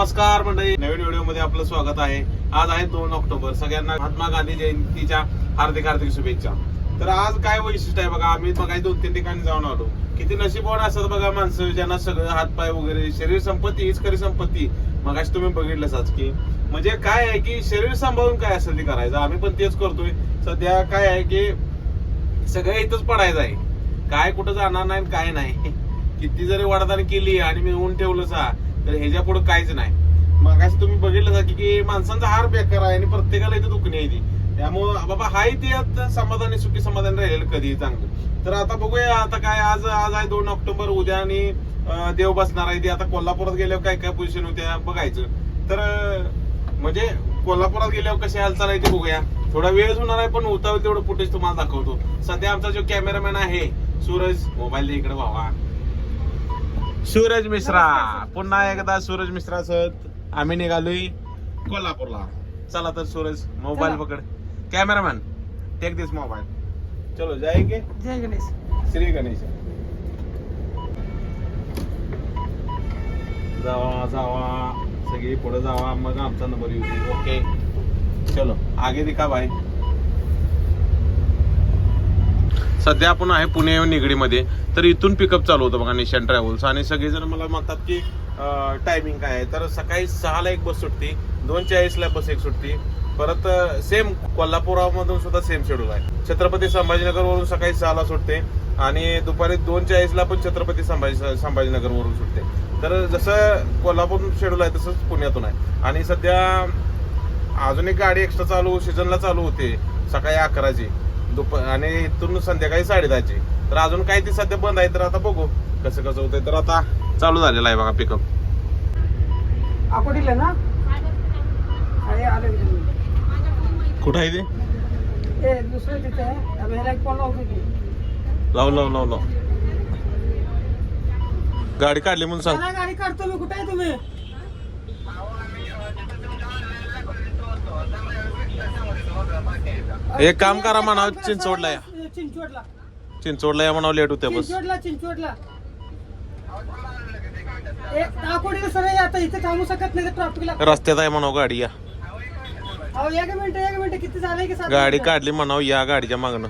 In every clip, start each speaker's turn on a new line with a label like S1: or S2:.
S1: नमस्कार मंडळी. नवीन व्हिडिओमध्ये आपलं स्वागत आहे. आज आहे दोन ऑक्टोबर. सगळ्यांना महात्मा गांधी जयंतीच्या हार्दिक हार्दिक शुभेच्छा. तर आज काय वैशिष्ट्य आहे बघा आम्ही बघा दोन तीन ठिकाणी जाऊन आलो. किती नशीबवान असतात बघा माणसं ज्यांना सगळं हातपाय वगैरे शरीर संपत्ती हीच खरी संपत्ती. मग तुम्ही बघितलंच आज की. म्हणजे काय आहे की शरीर सांभाळून काय असेल ते करायचं? आम्ही पण तेच करतोय. सध्या काय आहे की सगळं इथंच पडायचं आहे. काय कुठं जाणार नाही आणि काय नाही. किती जरी वडादान केली आणि मी ऊन ठेवलं सा तर ह्याच्या पुढे काहीच नाही. मग तुम्ही बघितलं का की- की माणसांचा हार बेकार आहे आणि प्रत्येकाला इथं दुखणी आहे ती. त्यामुळं बाबा हाय ते आता समाधानी सुखी समाधान राहिलेलं कधी चांगलं. तर आता बघूया आता काय आज आज आहे दोन ऑक्टोबर उद्या आणि देव बसणार आहे. ते आता कोल्हापुरात गेल्यावर काय काय पोझिशन होत्या बघायचं. तर म्हणजे कोल्हापुरात गेल्यावर कशी हालचाल आहे ते बघूया. थोडा वेळ होणार आहे पण उतावळ तेवढं फुटेज तुम्हाला दाखवतो. सध्या आमचा जो कॅमेरामॅन आहे सूरज मोबाईल इकडे व्हावा सूरज मिश्रा. पुन्हा एकदा सूरज मिश्रा सह आम्ही निघालोय कोल्हापूरला. चला तर सूरज मोबाईल. पकड. कॅमेरामॅन टेक दिस मोबाईल चलो जाएंगे
S2: जय गणेश.
S1: श्री गणेश. जावा जावा. सगळी पुढे जावा. मग आमचा नंबर येऊ दे. ओके चलो आगे दिखा भाई. सध्या आपण आहे पुणे निगडीमध्ये. तर इथून पिकअप चालू होतं बघा निशान ट्रॅव्हल्स आणि सगळेजण मला म्हणतात की टायमिंग काय आहे? तर सकाळी सहाला एक बस सुटते दोन चाळीसला बस एक सुटती. परत सेम कोल्हापुरामधून सुद्धा सेम शेड्यूल आहे. छत्रपती संभाजीनगर वरून सकाळी सहाला सुटते आणि दुपारी दोन चाळीसला पण छत्रपती संभाजी संभाजीनगर वरून सुटते. तर जसं कोल्हापूर शेड्यूल आहे तसंच पुण्यातून आहे. आणि सध्या अजून एक गाडी एक्स्ट्रा चालू सीझनला चालू होते सकाळी अकराची. दुपार आणि इथून संध्याकाळी साडेदहाची. तर अजून काही ती सध्या बंद आहे तर आता बघू. कसं कसं होतंय तर आता चालू झालेला आहे बघा पिकअप
S2: अकोटीला ना?
S1: कुठं आहे ते? लाव लाव लाव लाव. गाडी काढली म्हणून सांग.
S2: गाडी काढतो मी. कुठे आहे तुम्ही?
S1: एक काम करा म्हणावं, चिंचवडला या.
S2: चिंचवडला.
S1: चिंचवडला या म्हणावं लेट होत्या बस.
S2: चिंचवडला सर आता इथे थांबू शकत नाही ट्रॅफिकला
S1: रस्त्यात आहे म्हणावं गाडी या.
S2: अहो एक मिनिट एक मिनिट किती झालंय की सात
S1: गाडी
S2: मिनिटं?
S1: काढली म्हणावं या गाडीच्या मागणं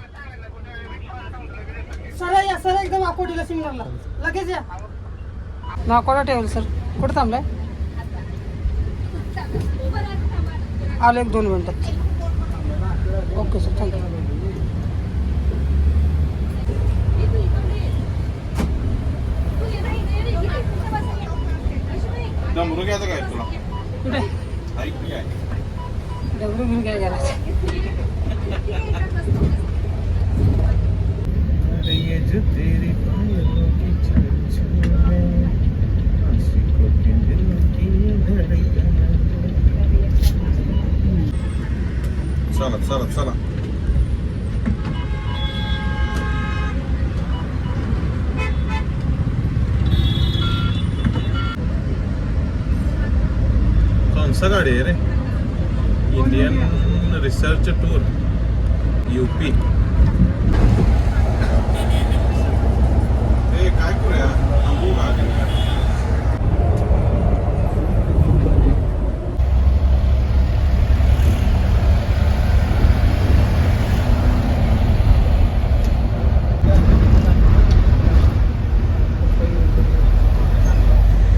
S2: सर या सर एकदम अकोटीला सिग्नलला लगेच या. नाकोला ठेवलं सर. कुठं थांबलाय? आलो एक दोन मिनिटात ओके सर थँक्यू
S1: डमरू घ्यायचं काय तुला
S2: कुठे
S1: ऐक की काय
S2: डबरू घेऊन काय करायचं
S1: चला चला चला. कौनसा गाड़ी आहे रे? इंडियन रिसर्च टूर यूपी काय करूया थांबू का आधी?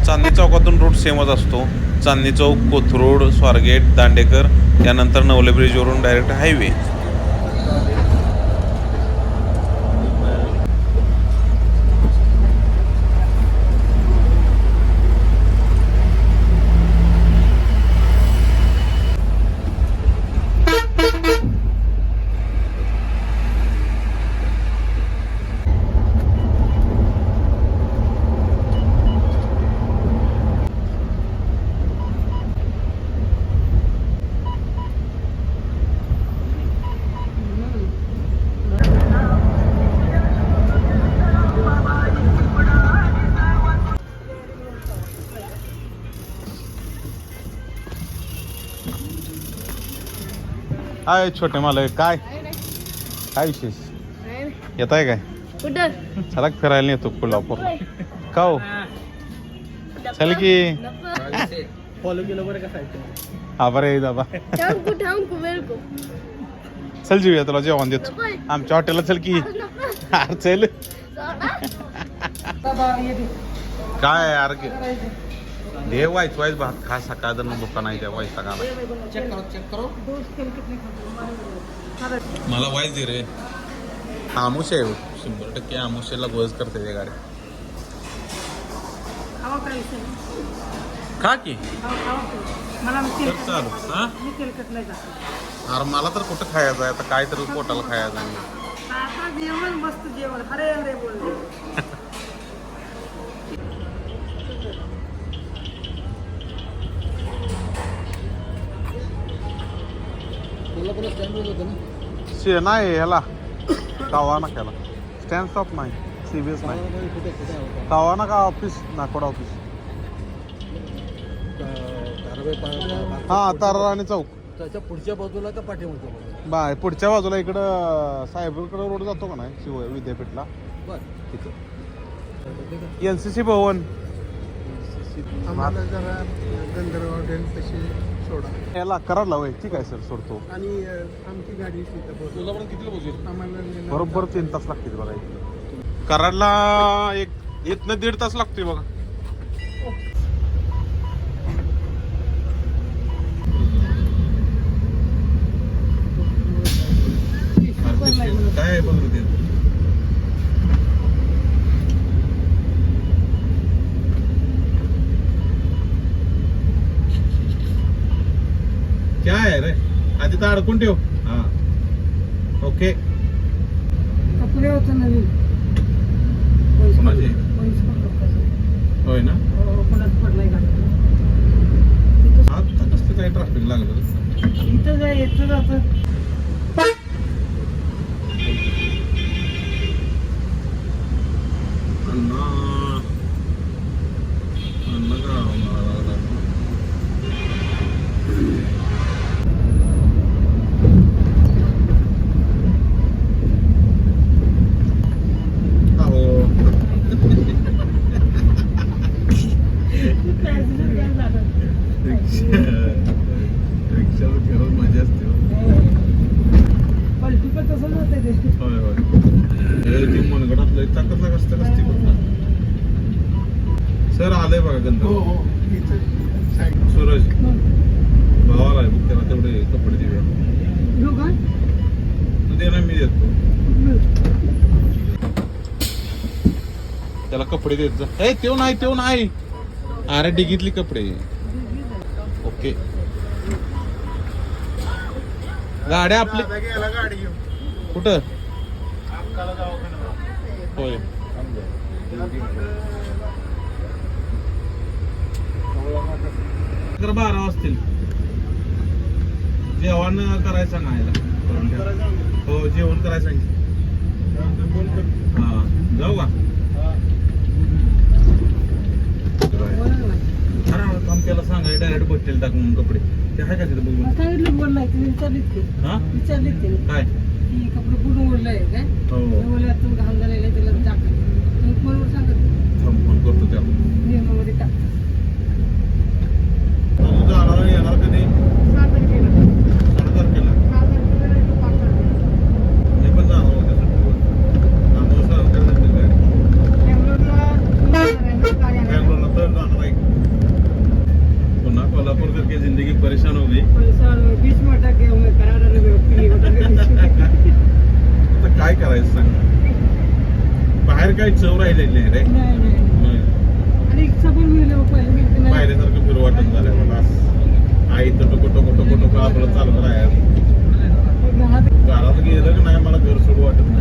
S1: चांदणी चौकातून रूट सेमच असतो. चांदणी चौक कोथरूड स्वारगेट दांडेकर त्यानंतर नवले ब्रिजवरून डायरेक्ट हायवे हाय छोटे मालक काय? काय विशेष? येत आहे काय? चला की फिरायला येतो कोल्हापूर. का हो? चल की.
S3: फॉलो केलं बरं का
S1: हा बरं
S4: welcome.
S1: चल जीवया तुला जेवण देतो. आमच्या हॉटेलला चल की. चल. काय यार. दे वाईच वाईच भात खा सकाळ जण दुकान आहे त्या वाईस का
S3: चेक करो करो?
S1: मला वाईच दे रे. आमुष आहे हो. शंभर टक्के आमुषेला गोज करते ते गाडी. खा की. चालू. हा? अरे मला तर कुठं खायचं आहे? आता काय तर पोटाला खायचं आहे.
S2: आता जेवण मस्त जेवण. हरे हरे बोलले.
S1: शे नाही ह्याला. कावा ना त्याला स्टँड स्टॉप नाही. सीबीएस नाही
S3: कोल्हापूरमध्ये कुठे कुठे आहे?
S1: कावा ना का ऑफिस नाकोडा ऑफिस हा तारा आणि चौक.
S3: त्याच्या पुढच्या बाजूला का पाठीमागच्या बाजूला?
S1: बाय पुढच्या बाजूला इकडं सायबरकडे रोड जातो का नाही शिव विद्यापीठला?
S3: बरं.
S1: तिथं. एन सी सी भवन.
S5: आम्हाला जरा गंधर्व हॉटेल तशी सोडा.
S1: याला कराडला वय ठीक आहे सर सोडतो.
S5: आणि अ, आमची गाडी तिथं पोहोचली.
S1: पोहोचेल
S5: आम्हाला
S1: बरोबर तीन तास लागतील बघा इथं कराडला एक इथनं दीड तास लागतोय बघा काय आहे बघ ते काय आहे रे तर अडकून ठेव. हा. ओके.
S2: कपडे होतं नवीन.
S1: कोणाचे? होय ना?
S2: हो, कोणाचं पडलंय
S1: आता कसलं काय ट्रॅफिक लागलं?
S2: इथं जाय येतं जातं
S1: अण्णा अण्णा का मला लागला अहो
S2: Accident काय झालं?
S1: रिक्षा रिक्षावर खरंच मजा असते हो.
S2: पण तसंच होतं ते
S1: होय होय हे ती मनगडात लय ताकद लाग असते कसती सर आलंय बघा
S5: हो
S1: गंध
S5: हो साईड
S1: सूरज. भावाला आहे मग त्याला तेवढे कपडे देऊया.
S2: घेऊ
S1: तू दे ना मी देतो. त्याला कपडे देत जा. ए तेव नाही तेव नाही. अरे डिगीतली कपडे. ओके. गाड्या आपली
S5: गाडी घेऊन.
S1: कुठं? होय. तर बारा वाजतील. जेवण करायचं सांगायला हो जेवण करायचं हा जाऊ का? काम सांगाय डायरेक्ट बसतील टाक म्हणून कपडे. ते आहे का तिथे बघून? हा? काय?
S2: की कपडे कुठून ओढलाय काय?
S1: हो.
S2: ओढल्यातून घाण झालेलं आहे त्याला टाकायचं तुम्ही फोनवर सांगत?
S1: थांब फोन करतो त्याला.
S2: नियमामध्ये टाक.
S1: तू जाणार येणार कधी
S2: सहा तारखेला सहा तारखेला नाही? तर पाच तारखेला.
S1: मी पण जाणार होते सुट्टीवर. आम्हाला सांगते. सुट्टी गाडी
S2: बेंगलोरला तुम्ही जाणार आहे.
S1: करायचं सांग. बाहेर काही चव राहिलेली नाही रे. पाहिल्यासारखं फिरू वाटत झालंय मला. आई तर टोको टोको टोको टोको आपलं चालत
S2: घरात
S1: घरात गेलं की नाही मला घर सोडू वाटत नाही.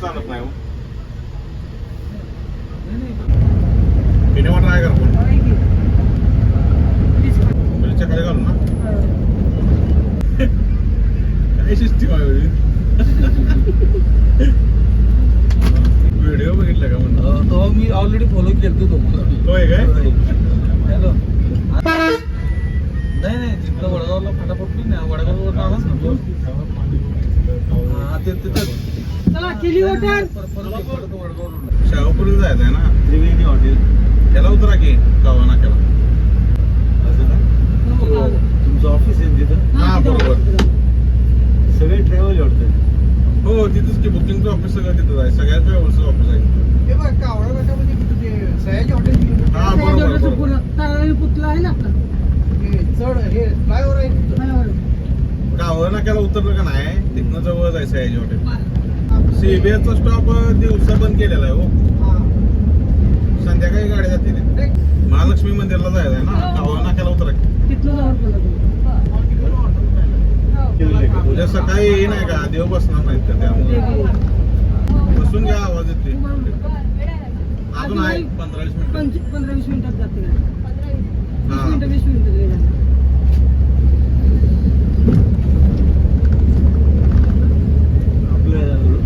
S1: चालत नाही पिणे वाटर आहे
S3: का आपण ब्रिजच्या
S1: ना. काय
S3: शिस्ती माझ्याकडे व्हिडिओ बघितला का म्हणतो मी ऑलरेडी फॉलो
S2: केलतो तुम्हाला हॉटेल
S3: परत परत परत वडगाववर
S1: शाहूपुरी जायचं आहे ना
S3: त्रिवेणी हॉटेल.
S1: त्याला उतरा की गावा नाक्याला
S3: असं का? तुमचं ऑफिस आहे तिथं?
S1: हा, बरोबर.
S3: सगळे ट्रॅव्हल वाटतं
S1: हो तिथंच की बुकिंगचं ऑफिस सगळं तिथंच आहे. सगळ्याच व्यवस्थित ऑफिस आहे
S5: हे बघ कावडा गटामध्ये कुठं ते सयाजी हॉटेल
S1: हा, बरोबर, बरोबर.
S2: ताराळी पुतला आहे ना आपला.
S5: हे चढ हे फ्लायओव्हर आहे तिथं.
S2: बरोबर.
S1: गावा नाक्याला उतरलं का नाही? तिथनं जवळ जायचं आहे हॉटेल सीबीएसचा स्टॉप दिवसा बंद केलेला आहे हो.
S5: हा.
S1: संध्याकाळी गाडी जाते महालक्ष्मी मंदिरला जायचं आहे ना? गावा नाक्याला उतरा.
S2: जवळ पडलं
S1: उद्या सकाळी येई नाही का? देव बसणार नाहीत का त्यामुळे? बसून घ्या आवाज येते अजून आहे पंधरा वीस मिनिटं.
S2: पंधरा वीस मिनिटात जाते. वीस
S1: हा.
S2: मिनिटं वीस मिनिटं गेला
S3: आपलं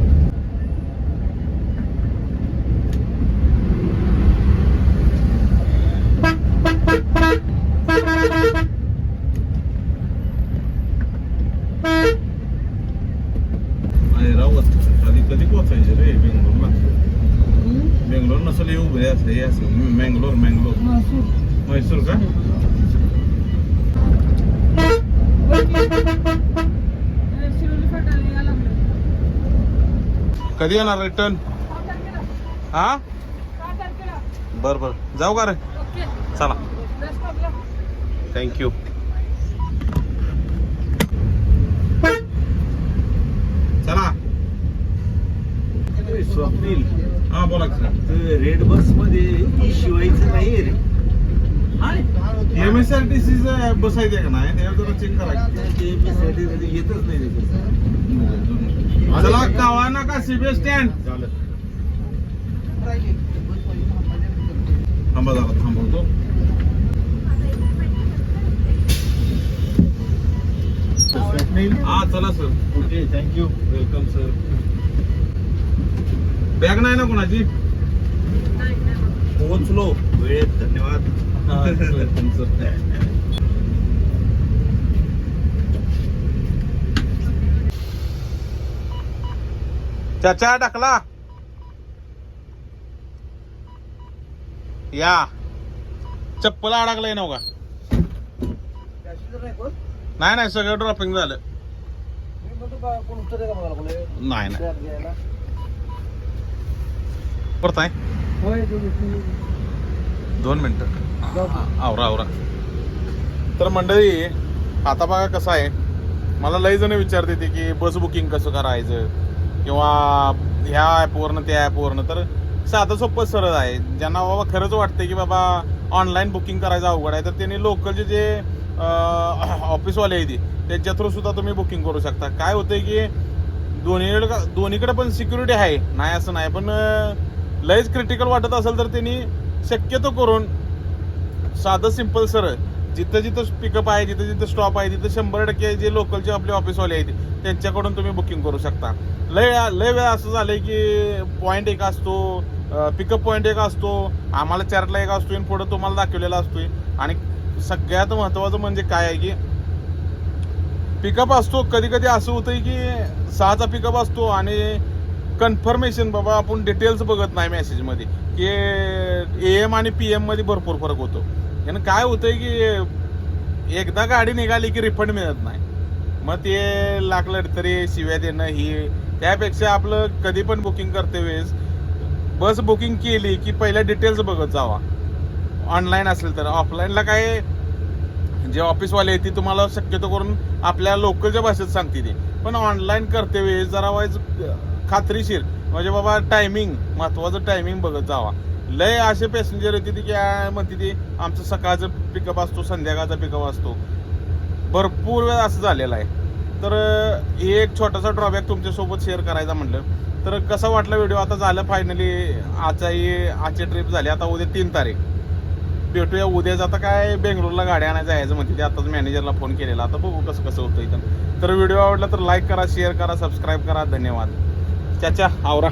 S1: अरे रावत कधी कधी पोहोचायचे रे बेंगलोरला बेंगलोर नसेल येऊ हे असं हे असं मँगलोर मँगलोर
S2: महसूल
S1: म्हैसूर का
S2: शिरोली फाटाला यायला लागलं
S1: कधी येणार रिटर्न हा? बर बर. जाऊ का रे? चला. थँक्यू चला.
S3: स्वप्नील.
S1: हा बोला
S3: रेड बसमध्ये शिवायचं नाही रे.
S1: M S R T C bus आहे का नाही? जरा चेक करा
S3: ते MSRT मध्ये येतच नाही.
S1: चला कावा नका सीबीएस स्टँड
S5: राहिली.
S1: थांबा जरा थांबवतो. हा चला sir
S3: okay thank you
S1: welcome sir bag नाही ना कोणाची?
S3: पोहोचलो. वेळेत धन्यवाद.
S1: वेलकम सर चाचा टाकला या. चप्पल अडकलंय नव का?
S3: नाही
S1: नाही नाही सगळं ड्रॉपिंग झालं. नाही नाही.
S3: बॅग
S1: परताय दोन मिनटं. आवरा आवरा. तर मंडळी आता बघा कसं आहे. मला लई जण विचारते ते की बस बुकिंग कसं करायचं? किंवा ह्या ॲपवरनं त्या ॲपवरनं तर साधं सोपं सरळ आहे. ज्यांना बाबा खरंच वाटते की बाबा ऑनलाईन बुकिंग करायचं अवघड आहे तर त्यांनी लोकलचे जे ऑफिसवाले आहे ते त्यांच्या थ्रू सुद्धा तुम्ही बुकिंग करू शकता. काय होतंय की दोन्हीकडे दोन्हीकडे पण सिक्युरिटी आहे. नाही असं नाही पण लयच क्रिटिकल वाटत असेल तर त्यांनी शक्यतो करून साधं सिंपल सरळ जिथं जिथं पिकअप आहे जिथं जिथं स्टॉप आहे तिथं शंभर टक्के जे लोकलचे आपले ऑफिसवाले आहेत त्यांच्याकडून तुम्ही बुकिंग करू शकता. लय लय वेळा असं झालंय की पॉईंट एक असतो पिकअप पॉईंट एक असतो आम्हाला चार्टला एक असतोय आणि पुढं तुम्हाला दाखवलेला असतोय. आणि सगळ्यात महत्वाचं म्हणजे काय आहे की पिकअप असतो कधी कधी असं होतंय की सहाचा पिकअप असतो आणि कन्फर्मेशन बाबा आपण डिटेल्स बघत नाही मेसेजमध्ये की ए एम आणि पी एममध्ये भरपूर फरक होतो. यानं काय होतंय की एकदा गाडी निघाली की रिफंड मिळत नाही. मग ते लागलं तरी शिव्या देणं ही त्यापेक्षा आपलं कधी पण बुकिंग करते वेळेस बस बुकिंग केली की पहिल्या डिटेल्स बघत जावा. ऑनलाईन असेल तर. ऑफलाईनला काय जे ऑफिसवाले आहेत ते तुम्हाला शक्यतो करून आपल्या लोकलच्या भाषेत सांगते ते पण ऑनलाईन करते वेळेस जरा वाईज खात्रीशीर. म्हणजे बाबा टायमिंग महत्वाचं टायमिंग बघत जावा. लय असे पॅसेंजर येते की काय म्हणते ती आमचं सकाळचं पिकअप असतो संध्याकाळचा पिकअप असतो. भरपूर वेळ असं झालेलं आहे. तर हे एक छोटासा ड्रॉबॅक तुमच्यासोबत शेअर करायचा म्हटलं तर कसा वाटला व्हिडिओ आता झालं फायनली आजचाही आजची ट्रिप झाली. आता उद्या तीन तारीख. भेटूया उद्याच. आता काय बेंगलोरला गाडी आणायला जायचं म्हणते ते आताच मॅनेजरला फोन केलेला. आता बघू कसं कसं होतं इथं. तर व्हिडिओ आवडला तर लाईक करा शेअर करा सबस्क्राईब करा. धन्यवाद. त्याच्या आवरा.